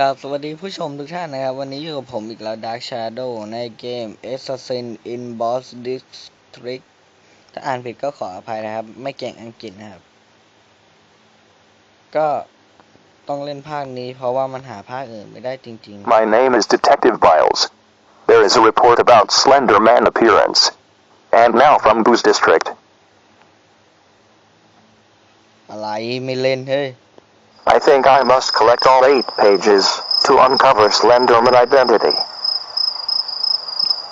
กับสวัสดีผู้ชมทุกท่านนะครับ วันนี้อยู่กับผมอีกแล้ว Dark Shadow ในเกม Assassin in Boss District ถ้าอ่านผิดก็ขออภัยนะครับ ไม่เก่งอังกฤษนะครับ ก็ต้องเล่นภาคนี้เพราะว่ามันหาภาคอื่นไม่ได้จริง My name is Detective Biles. There is a report about Slender Man appearance. And now from Goose District. ๆอะไรไม่เล่นเฮ้ย I think I must collect all eight pages to uncover Slenderman identity.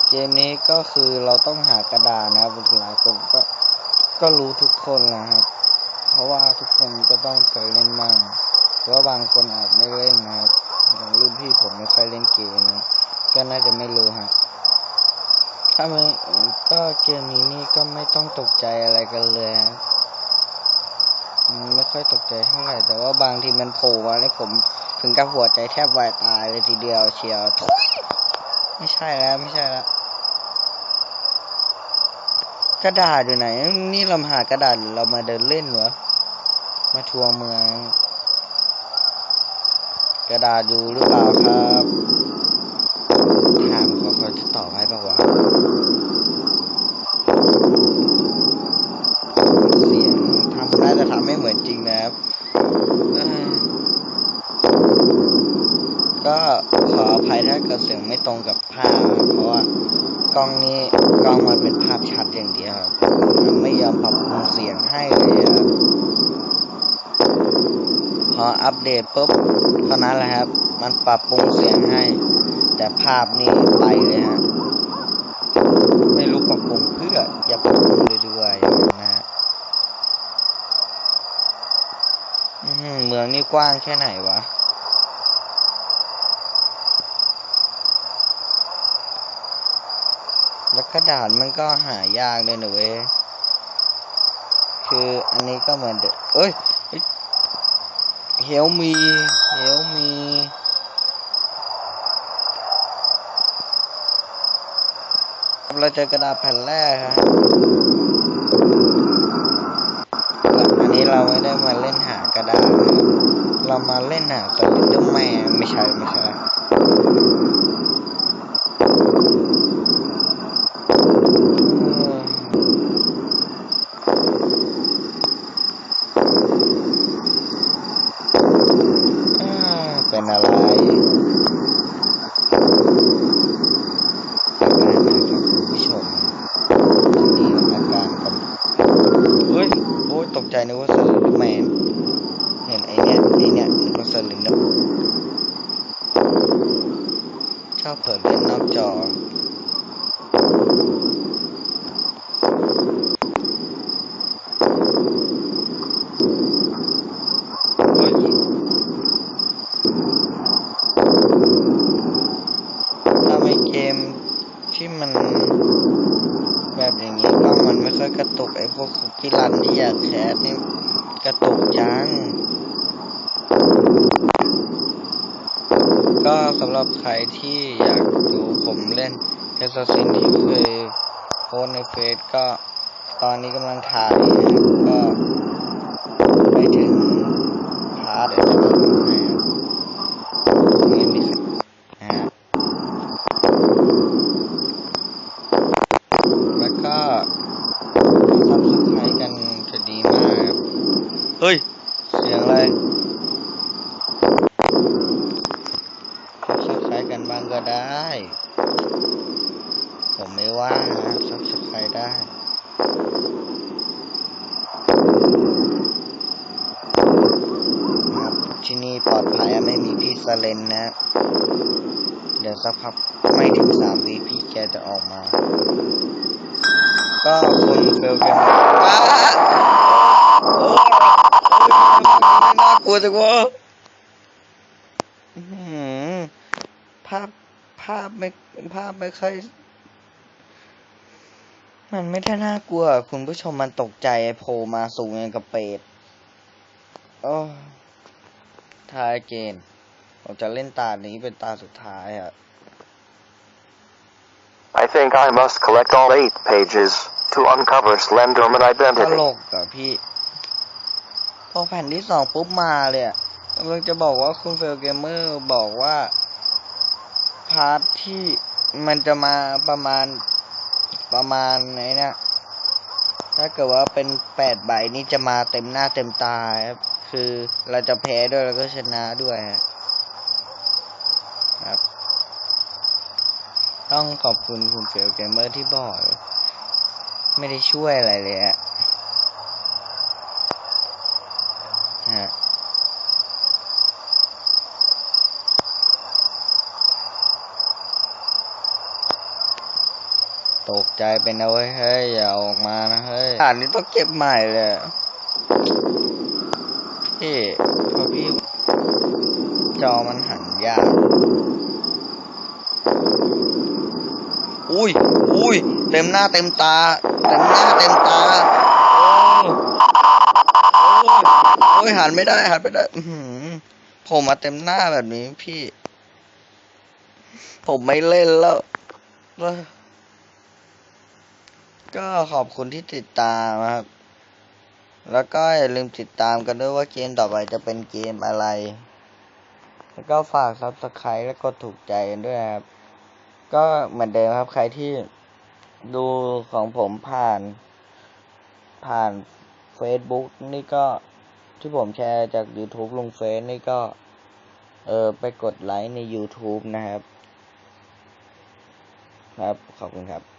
เกมนี้ก็คือเราต้องหากระดาษนะครับหลายคนก็ก็รู้ทุกคนนะครับ เพราะว่าทุกคนก็ต้องเคยเล่นบ้างหรือว่าบางคนอาจไม่เล่นนะครับอย่างรุ่นพี่ผมไม่ค่อยเล่นเกมนะก็น่าจะไม่รู้ฮะถ้าไม่ก็เกมนี้นี่ก็ไม่ต้องตกใจอะไรกันเลยฮะ ไม่ค่อยตกใจเท่าไหร่แต่ว่าบางทีมันโผล่มาให้ผมถึงกับหัวใจแทบวายตายเลยทีเดียวเชียวทุยไม่ใช่แล้วไม่ใช่แล้วกระดาษอยู่ไหน นี่เราหากระดาษเรามาเดินเล่นวะมาทัวร์เมือง กระดาษอยู่หรือเปล่าครับ ถามเขาเขาจะตอบให้ปะวะ เสียงทำน่าจะทำไม่เหมือนจริงนะครับเอ้ย ก็ขออภัยถ้าเกิดเสียงไม่ตรงกับภาพ เพราะว่ากล้องนี้กล้องมันเป็นภาพชัดอย่างเดียวครับมันไม่ยอมปรับปรุงเสียงให้เลยครับพออัปเดตปุ๊บเท่านั้นแหละครับ มันปรับปรุงเสียงให้ แต่ภาพนี่ไปเลยฮะไม่รู้ปรับปรุงเพื่ออย่าปรับปรุงเลยด้วยอย่างนั้นนะฮะเมืองนี่กว้างแค่ไหนวะ แล้วกระดาษมันก็หายากเลยนะเว้ยคืออันนี้ก็เหมือนเดิมเอ้ยเฮลมีเฮลมีเราเจอกระดาษแผ่นแรกครับแล้วอันนี้เราไม่ได้มาเล่นหากระดาษ เรามาเล่นหาสลิดเดอร์แมนไม่ใช่ไม่ใช่ อ่าเป็นอะไรอาการนะครับคุณผู้ชมอันนี้อาการกับเฮ้ย โอ้ย ตกใจ นึกว่าสลินเดอร์แมนเห็นไอเนี้ยไอเนี้ยนึกว่าสลินเดอร์ชอบเปิดเล่นนอกจอเฮ้ยถ้าไม่เกมที่มันแบบอย่างนี้ก็มันไม่ ค่อยกระตุกไอ้พวกคุกกี้รันที่อยากแคสนี่กระตุกจัง ก็สำหรับใครที่อยากดูผมเล่นแอสซัสซินที่เคยโพสในเฟซก็ตอนนี้กำลังถ่ายก็ไปถึงพาร์ทเดี๋ยวจะลงให้ครับนี่มีครับนะฮะ แล้วก็ซับสไครต์กันจะดีมากครับ เฮ้ย เสียงอะไรซับสไครต์กันบ้างก็ได้ ผมไม่ว่านะซับสไครต์ได้ครับที่นี่ปลอดภัยไม่มีพี่สเลนนะ เดี๋ยวสักพักไม่ถึงสามวิพี่แกจะออกมา ก็คนเบลกันว้า กลัวจังวะอื้อหือภาพภาพไม่ภาพไม่ค่อยมันไม่ได้น่ากลัว คุณผู้ชมมันตกใจโผล่มาสูงอย่างกับเป็ดโอ้ทายเกนผมจะเล่นตานี้เป็นตาสุดท้ายอะ I think I must collect all eight pages to uncover Slenderman ต identity. ลกอะพี่ พอแผ่นที่สองปุ๊บมาเลยอะกำลังจะบอกว่าคุณเฟลเกมเมอร์บอกว่า พาร์ทที่มันจะมาประมาณประมาณไหนเนี่ยถ้าเกิดว่าเป็นแปดใบนี่จะมาเต็มหน้าเต็มตาครับ คือเราจะแพ้ด้วยแล้วก็ชนะด้วยครับ ต้องขอบคุณคุณเฟลเกมเมอร์ที่บอก ไม่ได้ช่วยอะไรเลยอะ ฮะตกใจเป็นเอาไว้ยเฮ้ย อย่าออกมานะเฮ้ยอ่านนี้ต้องเก็บใหม่เลยพี่พราะพี่จอมันหันยาก อุ้ย อุ้ย เต็มหน้าเต็มตา เต็มหน้าเต็มตา โอ้โอ้ย อ้ยหันไม่ได้หันไม่ได้ผมมาเต็มหน้าแบบนี้พี่ ผมไม่เล่นแล้ว ก็ขอบคุณที่ติดตามนะครับ แล้วก็อย่าลืมติดตามกันด้วยว่าเกมต่อไปจะเป็นเกมอะไร แล้วก็ฝากซับสไครต์และกดถูกใจกันด้วยครับ ก็เหมือนเดิมครับใครที่ดูของผมผ่านผ่าน Facebook นี่ก็ ที่ผมแชร์จาก YouTube ลงเฟซนี่ก็ เออไปกดไลค์ใน YouTube นะครับ ครับ ขอบคุณครับ